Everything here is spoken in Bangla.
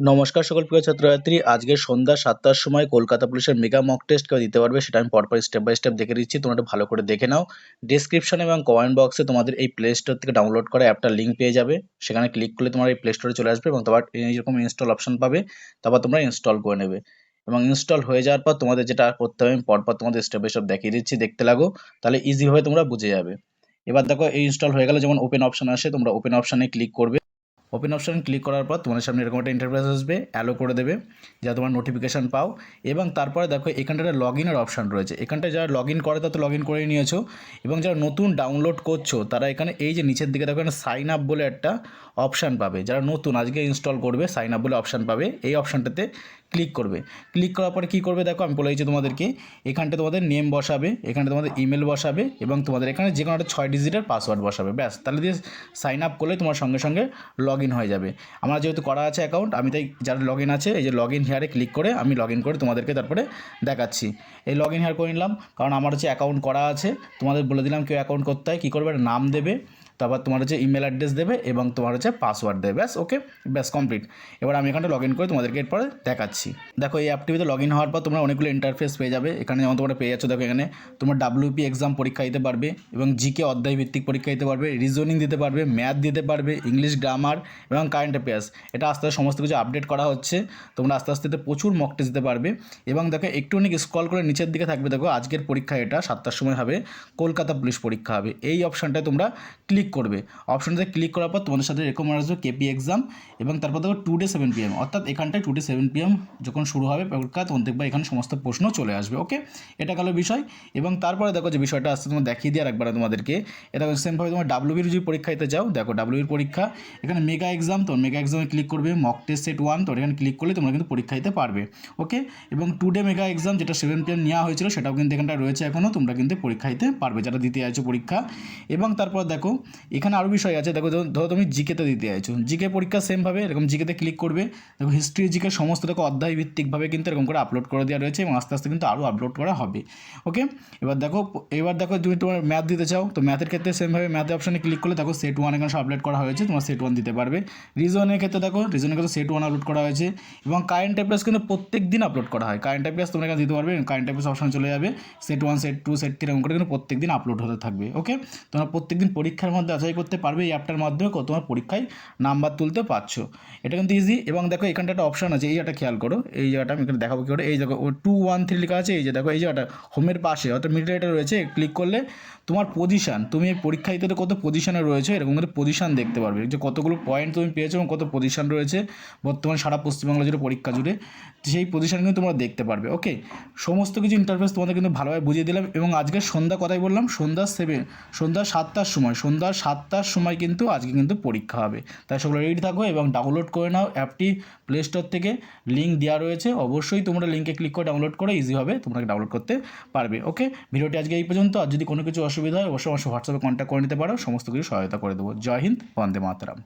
নমস্কার সকল প্রিয় ছাত্রছাত্রী। আজকে সন্ধ্যা সাতটার সময় কলকাতা পুলিশের মেগা মক টেস্ট কেউ দিতে পারবে সেটা আমি পরপর স্টেপ বাই স্টেপ দেখে দিচ্ছি। তোমরা ভালো করে দেখে নাও। ডিসক্রিপশন এবং কমেন্ট বক্সে তোমাদের এই প্লে স্টোর থেকে ডাউনলোড করা অ্যাপটার লিঙ্ক পেয়ে যাবে। সেখানে ক্লিক করলে তোমার এই প্লে স্টোরে চলে আসবে এবং তোমার এইরকম ইনস্টল অপশন পাবে। তারপর তোমরা ইনস্টল করে নেবে। এবং ইনস্টল হয়ে যাওয়ার পর তোমাদের যেটা করতে হবে, আমি পরপর তোমাদের স্টেপ বাই স্টেপ দেখিয়ে দিচ্ছি। দেখতে লাগো, তাহলে ইজিভাবে তোমরা বুঝে যাবে। এবার দেখো, এই ইনস্টল হয়ে গেলে, যেমন ওপেন অপশন আসে, তোমরা ওপেন অপশনে ক্লিক করবে। ওপেন অপশন ক্লিক করার পর তোমাদের সামনে এরকম একটা ইন্টারফেস আসবে অ্যালো করে দেবে, যা তোমার নোটিফিকেশান পাও। এবং তারপরে দেখো এখানটাতে লগ ইনের অপশান রয়েছে। এখানটায় যারা লগ ইন করে তা তো লগ ইন করে নিয়েছো। এবং যারা নতুন ডাউনলোড করছ, তারা এখানে এই যে নিচের দিকে দেখো, এখানে সাইন আপ বলে একটা অপশান পাবে। যারা নতুন, আজকে ইনস্টল করবে সাইন আপ বলে অপশান পাবে। এই অপশানটাতে ক্লিক করবে। ক্লিক করার পরে কী করবে দেখো, আমি বলে দিচ্ছি তোমাদেরকে এখানটা তোমাদের নেম বসাবে এখানটা তোমাদের ইমেল বসাবে, এবং তোমাদের এখানে যে কোনো একটা ছয় ডিজিটের পাসওয়ার্ড বসাবে। ব্যাস, তাহলে দিয়ে সাইন আপ করলে তোমার সঙ্গে সঙ্গে লগ ইন হয়ে যাবে। আমার যেহেতু করা আছে অ্যাকাউন্ট আমি তাই যার লগ ইন আছে, এই যে লগ ইন হেয়ারে ক্লিক করে আমি লগ ইন করে তোমাদেরকে তারপরে দেখাচ্ছি। এই লগ ইন হেয়ার করে নিলাম, কারণ আমার হচ্ছে অ্যাকাউন্ট করা আছে। তোমাদের বলে দিলাম কেউ অ্যাকাউন্ট করতে হয় কী করবে? নাম দেবে। তারপর তোমার হচ্ছে ইমেল অ্যাড্রেস দেবে এবং তোমার হচ্ছে পাসওয়ার্ড দেবে, ব্যাস ওকে ব্যাস কমপ্লিট এবার আমি এখানটা লগ ইন করে তোমাদেরকে এরপরে দেখাচ্ছি। দেখো, এই অ্যাপটিভিতে লগ ইন হওয়ার পর তোমরা অনেকগুলো ইন্টারফেস পেয়ে যাবে। এখানে যেমন তোমরা পেয়ে যাচ্ছ, দেখো এখানে তোমরা ডাব্লিউপি এক্সাম পরীক্ষা দিতে পারবে এবং জিকে অধ্যায় ভিত্তিক পরীক্ষা দিতে পারবে রিজনিং দিতে পারবে ম্যাথ দিতে পারবে ইংলিশ গ্রামার এবং কারেন্ট অ্যাফেয়ার্স এটা আস্তে আস্তে সমস্ত কিছু আপডেট করা হচ্ছে। তোমরা আস্তে আস্তে প্রচুর মক টেস্ট দিতে পারবে। এবং দেখো, একটুখানি স্ক্রল করে নিচের দিকে থাকবে, দেখো, আজকের পরীক্ষা এটা, সাতটার সময় হবে, কলকাতা পুলিশ পরীক্ষা হবে। এই অপশানটায় তোমরা ক্লিক করবে। অপশনটাতে ক্লিক করার পর তোমাদের সাথে এরকম আসবে কেপি এক্সাম এবং তারপর দেখো টু ডে সেভেন পিএম অর্থাৎ এখানটায় টু ডে সেভেন পিএম যখন শুরু হবে, পরীক্ষা, তখন দেখবে এখানে সমস্ত প্রশ্ন চলে আসবে ওকে এটা গেল বিষয়। এবং তারপরে দেখো যে বিষয়টা আসতে তোমার দেখিয়ে দিয়ে একবার তোমাদেরকে। এটা সেমভাবে তোমার ডাব্লিউবির যদি পরীক্ষা দিতে যাও দেখো ডাব্লিউবির পরীক্ষা। এখানে মেগা এক্সাম তো মেগা এক্সামে ক্লিক করবে মক টেস্ট সেট ওয়ান তো এখানে ক্লিক করলে তোমরা কিন্তু পরীক্ষা দিতে পারবে ওকে এবং টু ডে মেগা এক্সাম যেটা সেভেন পিএম নেওয়া হয়েছিল, সেটাও কিন্তু এখানটা রয়েছে এখনও তোমরা কিন্তু পরীক্ষা দিতে পারবে, যারা দিতে আছো পরীক্ষা। এবং তারপর দেখো এখানে আরও বিষয় আছে, দেখো ধরো তুমি জিকেতে দিতে চাইছো। জিকে পরীক্ষা সেমভাবে এরকম জিকেতে ক্লিক করবে, দেখো হিস্ট্রি জিকে সমস্ত, দেখো অধ্যায় ভিত্তিকভাবে কিন্তু এরকম করে আপলোড করে দেওয়া রয়েছে এবং আস্তে আস্তে কিন্তু আরও আপলোড করা হবে। ওকে এবার দেখো এবার দেখো তুমি তোমার ম্যাথ দিতে চাও, তো ম্যাথের ক্ষেত্রে সেমভাবে ম্যাথে অপশানে ক্লিক করলে, দেখো সেট ওয়ান এখানে আপলোড করা হয়েছে, তোমার সেট ওয়ান দিতে পারবে। রিজনের ক্ষেত্রে দেখো রিজনের ক্ষেত্রে সেট ওয়ান আপলোড করা হয়েছে এবং কারেন্ট অ্যাফেয়ার্স কিন্তু প্রত্যেক দিন আপলোড করা হয়। কারেন্ট অ্যাফেয়ার্স তোমরা এখানে দিতে পারবে কারেন্ট অ্যাফেয়ার্স অপশান চলে যাবে set one set two set three এরকম করে কিন্তু প্রত্যেক দিন আপলোড হতে থাকবে। ওকে তোমরা প্রত্যেক দিন পরীক্ষার মধ্যে যাচাই করতে পারবে এই অ্যাপটার মাধ্যমে কত তোমার পরীক্ষায় নাম্বার তুলতে পারছ। এটা কিন্তু ইজি এবং দেখো এখানটা একটা অপশান আছে, এই জায়গাটা খেয়াল করো, এই জায়গাটা আমি এখানে দেখাবো কী করে। এই জায়গা ও টু ওয়ান থ্রি লেখা আছে, এই যে দেখো, এই জায়গাটা, হোমের পাশে, অর্থাৎ মিডিল এটা রয়েছে ক্লিক করলে তোমার পজিশান তুমি এই পরীক্ষা দিতে কত পজিশানে রয়েছে, এরকম করে পজিশান দেখতে পারবে। যে কতগুলো পয়েন্ট তুমি পেয়েছ এবং কত পজিশান রয়েছে, বর্তমান সারা পশ্চিমবাংলা জুড়ে পরীক্ষা জুড়ে, সেই পজিশান কিন্তু তোমরা দেখতে পারবে ওকে সমস্ত কিছু ইন্টারফেস তোমাদের কিন্তু ভালোভাবে বুঝিয়ে দিলাম এবং আজকে সন্ধ্যা কথাই বললাম, সন্ধ্যা সেভেন সন্ধ্যা সাতটার সময়, সন্ধ্যা সাতটার সময় কিন্তু আজকে কিন্তু পরীক্ষা হবে। তাই সকলে রেডি থাকো এবং ডাউনলোড করে নাও অ্যাপটি প্লে স্টোর থেকে। লিঙ্ক দেওয়া রয়েছে। অবশ্যই তোমরা লিঙ্কে ক্লিক করে ডাউনলোড করে ইজিভাবে তোমরা ডাউনলোড করতে পারবে। ওকে ভিডিওটি আজকে এই পর্যন্ত। আর যদি কোনো কিছু অসুবিধা হয়, অবশ্যই আমার হোয়াটসঅ্যাপে কন্ট্যাক্ট করে নিতে পারো। সমস্ত কিছু সহায়তা করে দেবো। জয় হিন্দ, বন্দে মাতরম।